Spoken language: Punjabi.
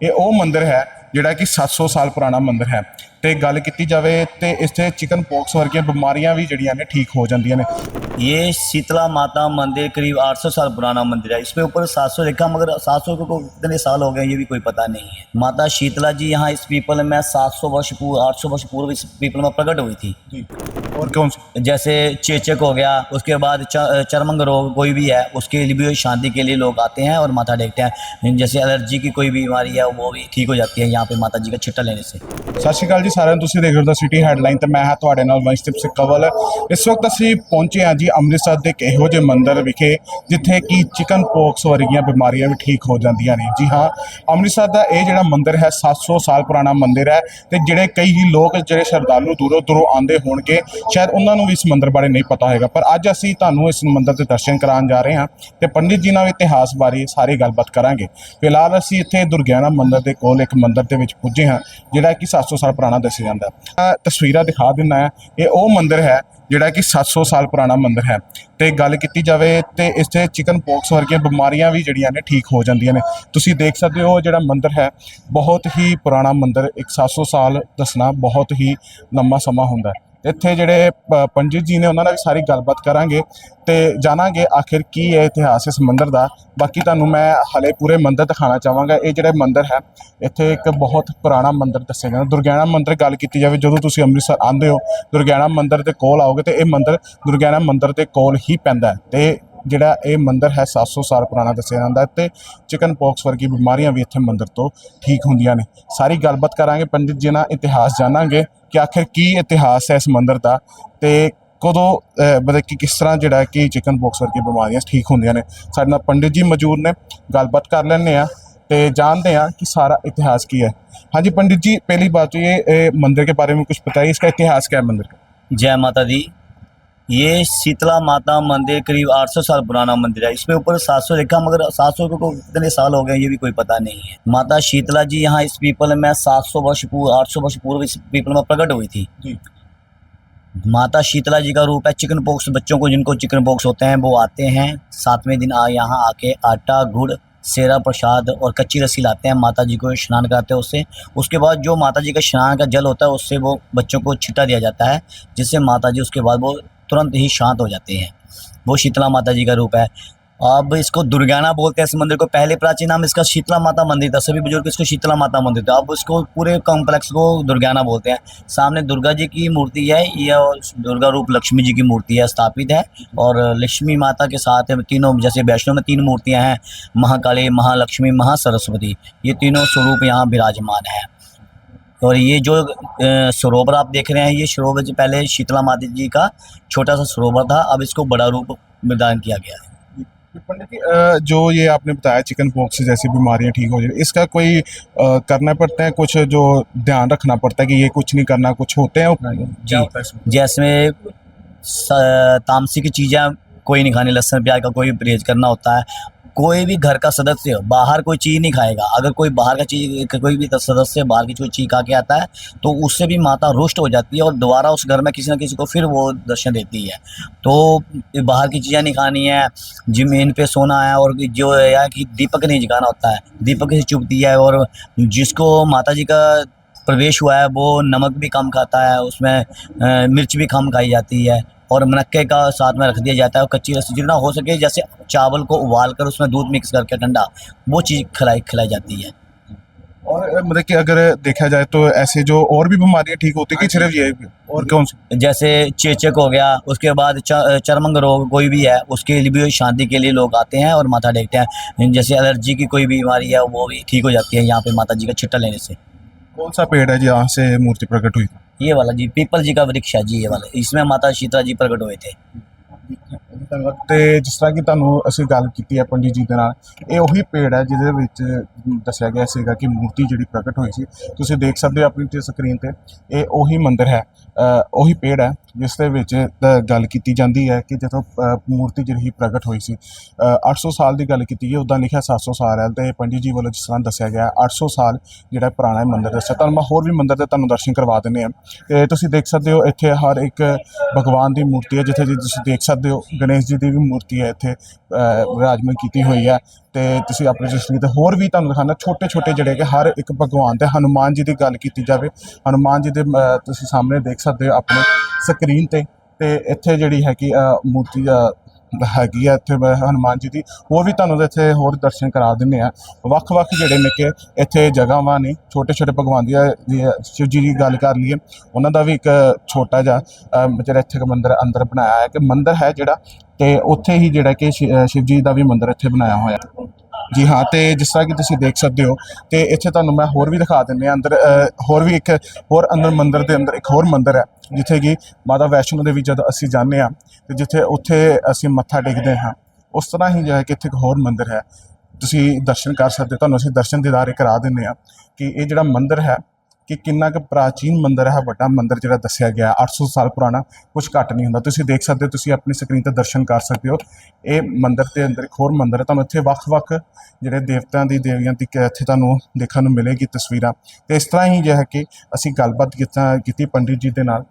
ਇਹ ਉਹ ਮੰਦਿਰ ਹੈ ਜਿਹੜਾ ਕਿ 700 ਸਾਲ ਪੁਰਾਣਾ ਮੰਦਿਰ ਹੈ ਤੇ ਗੱਲ ਕੀਤੀ ਜਾਵੇ ਤੇ ਇੱਥੇ ਚਿਕਨ ਪੌਕਸ ਵਰਗੀਆਂ ਬਿਮਾਰੀਆਂ ਵੀ ਜਿਹੜੀਆਂ ਨੇ ਠੀਕ ਹੋ ਜਾਂਦੀਆਂ ਨੇ ये शीतला माता मंदिर करीब 800 साल पुराना मंदिर है इसके ऊपर 700 लिखा मगर 700 को कितने साल हो गए ये भी कोई पता नहीं है माता शीतला जी यहाँ इस पीपल में 700 वर्ष पूर्व 800 वर्ष पूर्व इस पीपल में प्रकट हुई थी ਜੀ और कौन सी जैसे चेचक हो गया उसके बाद च- चर्मंग रोग कोई भी है उसके लिए भी शांति के लिए लोग आते हैं और माथा टेकते हैं जैसे एलर्जी की कोई बीमारी है वो भी ठीक हो जाती है यहाँ पे माता जी का छिट्टा लेने से ਸਤਿ ਸ਼੍ਰੀ ਅਕਾਲ ਜੀ ਸਾਰਿਆਂ ਨੂੰ ਤੁਸੀਂ ਦੇਖ ਰਹੇ ਹੋ ਦਾ ਸਿਟੀ ਹੈਡਲਾਈਨ ਤੇ ਮੈਂ ਹਾਂ ਤੁਹਾਡੇ ਨਾਲ ਵੰਸ਼ਦੀਪ ਸਿੰਘ ਕਵਲ ਇਸ ਵਕਤ ਅਸੀਂ ਪਹੁੰਚੇ ਹਾਂ ਜੀ ਅੰਮ੍ਰਿਤਸਰ ਦੇ ਇੱਕ ਇਹੋ ਜਿਹੇ ਮੰਦਿਰ ਵਿਖੇ ਜਿੱਥੇ ਕਿ ਚਿਕਨ ਪੌਕਸ ਵਰਗੀਆਂ ਬਿਮਾਰੀਆਂ ਵੀ ਠੀਕ ਹੋ ਜਾਂਦੀਆਂ ਨੇ ਜੀ ਹਾਂ ਅੰਮ੍ਰਿਤਸਰ ਦਾ ਇਹ ਜਿਹੜਾ ਮੰਦਿਰ ਹੈ 700 ਸਾਲ ਪੁਰਾਣਾ ਮੰਦਿਰ ਹੈ ਤੇ ਜਿਹੜੇ ਕਈ ਹੀ ਲੋਕ ਜਿਹੜੇ ਸ਼ਰਧਾਲੂ ਦੂਰੋਂ ਦੂਰੋਂ ਆਉਂਦੇ ਹੋਣਗੇ ਸ਼ਾਇਦ ਉਹਨਾਂ ਨੂੰ ਵੀ ਇਸ ਮੰਦਿਰ ਬਾਰੇ ਨਹੀਂ ਪਤਾ ਹੋਵੇਗਾ ਪਰ ਅੱਜ ਅਸੀਂ ਤੁਹਾਨੂੰ ਇਸ ਮੰਦਿਰ ਦੇ ਦਰਸ਼ਨ ਕਰਾਉਣ ਜਾ ਰਹੇ ਹਾਂ ਤੇ ਪੰਡਿਤ ਜੀ ਨਾਲ ਇਤਿਹਾਸ ਬਾਰੇ ਸਾਰੀ ਗੱਲਬਾਤ ਕਰਾਂਗੇ। ਫਿਲਹਾਲ ਅਸੀਂ ਇੱਥੇ ਦੁਰਗਿਆਨਾ ਮੰਦਿਰ ਦੇ ਕੋਲ ਇੱਕ ਮੰਦਿਰ ਦੇ ਵਿੱਚ ਪੁੱਜੇ ਹਾਂ, ਜਿਹੜਾ ਕਿ 700 ਸਾਲ ਪੁਰਾਣਾ ਦੱਸਿਆ ਜਾਂਦਾ। ਹੈ ਤਸਵੀਰਾਂ ਦਿਖਾ ਦਿੰਦਾ ਹੈ, ਇਹ ਉਹ ਮੰਦਿਰ ਹੈ ਜਿਹੜਾ ਕਿ 700 ਸਾਲ ਪੁਰਾਣਾ ਮੰਦਿਰ ਹੈ। ਤੇ ਗੱਲ ਕੀਤੀ ਜਾਵੇ ਤੇ ਇੱਥੇ ਚਿਕਨ ਪੌਕਸ ਵਰਗੀਆਂ ਬਿਮਾਰੀਆਂ ਵੀ ਜਿਹੜੀਆਂ ਨੇ ਠੀਕ ਹੋ ਜਾਂਦੀਆਂ ਨੇ। ਤੁਸੀਂ ਦੇਖ ਸਕਦੇ ਹੋ ਜਿਹੜਾ ਮੰਦਿਰ ਹੈ, ਬਹੁਤ ਹੀ ਪੁਰਾਣਾ ਮੰਦਿਰ, ਇੱਕ 700 ਸਾਲ ਦੱਸਣਾ ਬਹੁਤ ਹੀ ਲੰਮਾ ਸਮਾਂ ਹੁੰਦਾ ਹੈ। ਇੱਥੇ ਜਿਹੜੇ ਪ- ਪੰਡਿਤ ਜੀ ਨੇ ਉਹਨਾਂ ਨਾਲ ਵੀ ਸਾਰੀ ਗੱਲਬਾਤ ਕਰਾਂਗੇ ਤੇ ਜਾਣਾਂਗੇ ਆਖਿਰ ਕੀ ਹੈ ਇਤਿਹਾਸ ਇਸ ਮੰਦਿਰ ਦਾ। ਬਾਕੀ ਤੁਹਾਨੂੰ ਮੈਂ ਹਲੇ ਪੂਰੇ ਮੰਦਿਰ ਦਿਖਾਣਾ ਚਾਹਾਂਗਾ। ਇਹ ਜਿਹੜੇ ਮੰਦਿਰ ਹੈ, ਇੱਥੇ ਇੱਕ ਬਹੁਤ ਪੁਰਾਣਾ ਮੰਦਿਰ ਦੱਸਿਆ ਜਾਂਦਾ। ਦੁਰਗਿਆਣਾ ਮੰਦਿਰ ਗੱਲ ਕੀਤੀ ਜਾਵੇ, ਜਦੋਂ ਤੁਸੀਂ ਅੰਮ੍ਰਿਤਸਰ ਆਉਂਦੇ ਹੋ, ਦੁਰਗਿਆਣਾ ਮੰਦਿਰ ਦੇ ਕੋਲ ਆਓਗੇ ਤੇ ਇਹ ਮੰਦਿਰ ਦੁਰਗਿਆਣਾ ਮੰਦਿਰ ਦੇ ਕੋਲ ਹੀ ਪੈਂਦਾ ਹੈ। ਤੇ ਜਿਹੜਾ ਇਹ ਮੰਦਿਰ ਹੈ 700 ਸਾਲ ਪੁਰਾਣਾ ਦੱਸਿਆ ਜਾਂਦਾ ਹੈ ਤੇ ਚਿਕਨ ਪੌਕਸ ਵਰਗੀ ਬਿਮਾਰੀਆਂ ਵੀ ਇੱਥੇ ਮੰਦਿਰ ਤੋਂ ਠੀਕ ਹੁੰਦੀਆਂ ਨੇ ਸਾਰੀ ਗੱਲਬਾਤ ਕਰਾਂਗੇ ਪੰਡਿਤ ਜੀ ਨਾਲ ਇਤਿਹਾਸ ਜਾਣਾਂਗੇ ਕਿ ਆਖਿਰ ਕੀ ਇਤਿਹਾਸ ਹੈ ਇਸ ਮੰਦਿਰ ਦਾ ਤੇ ਕਦੋਂ ਅਹ, ਮਤਲਬ ਕਿ ਕਿਸ ਤਰ੍ਹਾਂ ਜਿਹੜਾ ਕਿ ਚਿਕਨ ਪੌਕਸ ਵਰਗੀ ਬਿਮਾਰੀਆਂ ਠੀਕ ਹੁੰਦੀਆਂ ਨੇ ਸਾਡੇ ਨਾਲ ਪੰਡਿਤ ਜੀ ਮੌਜੂਦ ਨੇ ਗੱਲਬਾਤ ਕਰ ਲੈਂਦੇ ਆ ਤੇ जानते हैं कि सारा इतिहास की है हाँ जी पंडित जी पहली बात तो ये ए, मंदिर के बारे में कुछ बताइए इसका इतिहास क्या है मंदिर का जय माता दी ये शीतला माता मंदिर करीब 800 साल पुराना मंदिर है। इसमें ऊपर 700 लिखा मगर 700 को कितने साल हो गए ये भी कोई पता नहीं है। माता शीतला जी यहाँ इस पीपल में 700 वर्ष पूर्व 800 वर्ष पूर्व इस पीपल में प्रकट हुई थी। माता शीतला जी का रूप है चिकन पॉक्स बच्चों को जिनको चिकन पॉक्स होते हैं वो आते हैं। सातवें दिन आ यहाँ आके आटा गुड़ सेरा प्रसाद और कच्ची रस्सी लाते हैं। माता जी को स्नान कराते हैं उससे। उसके बाद जो माता जी का स्नान का जल होता है उससे वो बच्चों को छिटा दिया जाता है जिससे माता जी उसके बाद वो तुरंत ही शांत हो जाते हैं। वो शीतला माता जी का रूप है। अब इसको दुर्गाना बोलते हैं इस मंदिर को। पहले प्राचीन नाम इसका शीतला माता मंदिर था। सभी बुज़ुर्ग इसको शीतला माता मंदिर था। अब इसको पूरे कॉम्प्लेक्स को दुर्गाना बोलते हैं। सामने दुर्गा जी की मूर्ति है। यह दुर्गा रूप लक्ष्मी जी की मूर्ति है, स्थापित है। और लक्ष्मी माता के साथ तीनों जैसे वैष्णो में तीन मूर्तियाँ हैं। महाकाली, महालक्ष्मी, महासरस्वती। ये तीनों स्वरूप यहाँ विराजमान है। और ये जो सरोवर आप देख रहे हैं ये सरोवर जो पहले शीतला माता जी का छोटा सा सरोवर था अब इसको बड़ा रूप प्रदान किया गया है पंडित जी जो ये आपने बताया चिकन पॉक्स जैसी बीमारियाँ ठीक हो जाए इसका कोई करना पड़ता है कुछ जो ध्यान रखना पड़ता है कि ये कुछ नहीं करना कुछ होते हैं इसमें? जैसे स- तामसिक चीज़ें कोई नहीं खानी लहसुन प्याज का कोई परहेज करना होता है कोई भी घर का सदस्य बाहर कोई चीज़ नहीं खाएगा। अगर कोई बाहर का चीज़, कोई भी सदस्य बाहर की कोई चीज़ खा के आता है तो उससे भी माता रुष्ट हो जाती है और दोबारा उस घर में किसी न किसी को फिर वो दर्शन देती है। तो बाहर की चीज़ें नहीं खानी है, ज़मीन पे सोना है और जो है कि दीपक नहीं जगाना होता है, दीपक से चुभती है और जिसको माता जी का प्रवेश हुआ है, वो नमक भी कम खाता है, उसमें मिर्च भी कम खाई जाती है। और मनक्के का साथ में रख दिया जाता है और कच्ची रस्सी जितना हो सके जैसे चावल को उबाल कर उसमें दूध मिक्स करके ठंडा वो चीज़ खिलाई खिलाई जाती है। और मतलब कि अगर देखा जाए तो ऐसे जो और भी बीमारियाँ ठीक होती है कि सिर्फ़ ये और कौन सी? जैसे चेचक हो गया उसके बाद चर्मंग रोग कोई भी है उसके लिए भी शांति के लिए लोग आते हैं और माथा टेकते हैं। जैसे एलर्जी की कोई भी बीमारी है वो भी ठीक हो जाती है यहाँ पे माता जी का छिट्टा लेने से। कौन सा पेड़ है जहाँ से मूर्ति प्रकट हुई? ये वाला जी पीपल जी का वृक्ष है जी ये वाला इसमें माता शीतला जी प्रकट हुए थे ਤੇ ਜਿਸ ਤਰ੍ਹਾਂ ਕਿ ਤੁਹਾਨੂੰ ਅਸੀਂ ਗੱਲ ਕੀਤੀ ਹੈ ਪੰਡਿਤ ਜੀ ਦੇ ਨਾਲ ਇਹ ਉਹੀ ਪੇੜ ਹੈ ਜਿਹਦੇ ਵਿੱਚ ਦੱਸਿਆ ਗਿਆ ਸੀਗਾ ਕਿ ਮੂਰਤੀ ਜਿਹੜੀ ਪ੍ਰਗਟ ਹੋਈ ਸੀ ਤੁਸੀਂ ਦੇਖ ਸਕਦੇ ਹੋ ਆਪਣੀ ਤੇ ਸਕਰੀਨ ਤੇ ਇਹ ਉਹੀ ਮੰਦਿਰ ਹੈ ਅ, ਉਹੀ ਪੇੜ ਹੈ ਜਿਸ ਦੇ ਵਿੱਚ ਗੱਲ ਕੀਤੀ ਜਾਂਦੀ ਹੈ ਕਿ ਜਦੋਂ ਮੂਰਤੀ ਜਿਹੜੀ ਪ੍ਰਗਟ ਹੋਈ ਸੀ ਅ, 800 ਸਾਲ ਦੀ ਗੱਲ ਕੀਤੀ ਹੈ ਉੱਦਾਂ ਲਿਖਿਆ 700 ਸਾਲ ਹੈ ਤੇ ਪੰਡਿਤ ਜੀ ਵੱਲੋਂ ਜਿਸ ਤਰ੍ਹਾਂ ਦੱਸਿਆ ਗਿਆ 800 ਸਾਲ ਜਿਹੜਾ ਪੁਰਾਣਾ ਇਹ ਮੰਦਿਰ ਦੱਸਿਆ ਤੁਹਾਨੂੰ ਮੈਂ ਹੋਰ ਵੀ ਮੰਦਿਰ ਦੇ ਤੁਹਾਨੂੰ ਦਰਸ਼ਨ ਕਰਵਾ ਦਿੰਦੇ ਆ ਤੇ ਤੁਸੀਂ ਦੇਖ ਸਕਦੇ ਹੋ ਇੱਥੇ ਹਰ ਇੱਕ ਭਗਵਾਨ ਦੀ ਮੂਰਤੀ ਹੈ ਜਿੱਥੇ ਜੀ ਤੁਸੀਂ ਦੇਖ ਸਕਦੇ ਹੋ ਗਣੇਸ਼ ਜੀ ਦੀ ਵੀ ਮੂਰਤੀ ਹੈ ਇੱਥੇ ਅ, ਵਿਰਾਜਮਾਨ ਕੀਤੀ ਹੋਈ ਹੈ। ਤੇ ਤੁਸੀਂ ਆਪਣੀ ਜਸਵੀ ਤੇ ਹੋਰ ਵੀ ਤੁਹਾਨੂੰ ਦਿਖਾਣਾ ਛੋਟੇ ਛੋਟੇ ਜਿਹੜੇ ਕਿ ਹਰ ਇੱਕ ਭਗਵਾਨ ਤੇ ਹਨੂਮਾਨ ਜੀ ਦੀ ਗੱਲ ਕੀਤੀ ਜਾਵੇ ਹਨੂਮਾਨ ਜੀ ਦੇ ਤੁਸੀਂ ਸਾਹਮਣੇ ਦੇਖ ਸਕਦੇ ਹੋ ਆਪਣੇ ਸਕਰੀਨ ਤੇ ਤੇ ਇੱਥੇ ਜਿਹੜੀ ਹੈਗੀ ਅ, ਮੂਰਤੀ ਹੈਗੀ ਆ ਇੱਥੇ ਬ- ਹਨੂਮਾਨ ਜੀ ਦੀ। ਉਹ ਵੀ ਤੁਹਾਨੂੰ ਇੱਥੇ ਹੋਰ ਦਰਸ਼ਨ ਕਰਾ ਦਿੰਨੇ ਆ। ਵੱਖ-ਵੱਖ ਜਿਹੜੇ ਨੇ ਕਿ ਇੱਥੇ ਜਗ੍ਹਾਵਾਂ ਨੇ, ਛੋਟੇ-ਛੋਟੇ ਭਗਵਾਨ ਦੀਆਂ ਦੀਆਂ ਸ਼ਿਵ ਜੀ ਦੀ ਗੱਲ ਕਰ ਲਈਏ, ਉਹਨਾਂ ਦਾ ਵੀ ਇੱਕ ਛੋਟਾ ਜਿਹਾ ਜਿਹੜਾ ਇੱਥੇ ਇੱਕ ਮੰਦਿਰ ਅੰਦਰ ਬਣਾਇਆ ਹੈ ਕਿ ਮੰਦਿਰ ਹੈ ਜਿਹੜਾ, ਤੇ ਉੱਥੇ ਹੀ ਜਿਹੜਾ ਕਿ ਸ਼ਿ- ਸ਼ਿਵ ਜੀ ਦਾ ਵੀ ਮੰਦਿਰ ਇੱਥੇ ਬਣਾਇਆ ਹੋਇਆ। ਜੀ ਹਾਂ, ਤੇ ਜਿਸ ਤਰ੍ਹਾਂ ਕਿ ਤੁਸੀਂ ਦੇਖ ਸਕਦੇ ਹੋ, ਤੇ ਇੱਥੇ ਤੁਹਾਨੂੰ ਮੈਂ ਹੋਰ ਵੀ ਦਿਖਾ ਦਿੰਨੇ ਆ ਅੰਦਰ ਹੋਰ ਵੀ ਇੱਕ, ਹੋਰ ਅੰਦਰ ਮੰਦਿਰ ਦੇ ਅੰਦਰ ਇੱਕ ਹੋਰ ਮੰਦਿਰ ਹੈ, ਜਿੱਥੇ ਕਿ ਮਾਤਾ ਵੈਸ਼ਨੋ ਦੇਵੀ ਜਦੋਂ ਅਸੀਂ ਜਾਂਦੇ ਆ ਤੇ ਜਿੱਥੇ ਉੱਥੇ ਅਸੀਂ ਮੱਥਾ ਟੇਕਦੇ ਹਾਂ, ਉਸ ਤਰ੍ਹਾਂ ਹੀ ਜਿਹੜਾ ਕਿ ਇੱਥੇ ਇੱਕ ਹੋਰ ਮੰਦਿਰ ਹੈ ਤੁਸੀਂ ਦਰਸ਼ਨ ਕਰ ਸਕਦੇ ਹੋ। ਤੁਹਾਨੂੰ ਅਸੀਂ ਦਰਸ਼ਨ ਦੀਦਾਰੇ ਕਰਾ ਦਿੰਨੇ ਆ ਕਿ ਇਹ ਜਿਹੜਾ ਮੰਦਿਰ ਹੈ ਕਿ ਕਿੰਨਾ ਕੁ ਪ੍ਰਾਚੀਨ ਮੰਦਿਰ ਹੈ, ਵੱਡਾ ਮੰਦਿਰ ਜਿਹੜਾ ਦੱਸਿਆ ਗਿਆ 800 ਸਾਲ ਪੁਰਾਣਾ ਕੁਝ ਘੱਟ ਨਹੀਂ ਹੁੰਦਾ। ਤੁਸੀਂ ਦੇਖ ਸਕਦੇ ਹੋ, ਤੁਸੀਂ ਆਪਣੀ ਸਕਰੀਨ ਤੇ ਦਰਸ਼ਨ ਕਰ ਸਕਦੇ ਹੋ। ਇਹ ਮੰਦਿਰ ਦੇ ਅੰਦਰ ਇੱਕ ਹੋਰ ਮੰਦਿਰ ਹੈ, ਤੁਹਾਨੂੰ ਇੱਥੇ ਵੱਖ-ਵੱਖ ਜਿਹੜੇ ਦੇਵਤਿਆਂ ਦੀ ਦੇਵੀਆਂ ਦੀ ਕ- ਇੱਥੇ ਤੁਹਾਨੂੰ ਦੇਖਣ ਨੂੰ ਮਿਲੇਗੀ ਤਸਵੀਰਾਂ। ਤੇ ਇਸ ਤਰ੍ਹਾਂ ਹੀ ਜਿਹੜਾ ਕਿ ਅਸੀਂ ਗੱਲਬਾਤ ਕੀਤਾ, ਕੀਤੀ ਪੰਡਿਤ ਜੀ ਦੇ ਨਾਲ।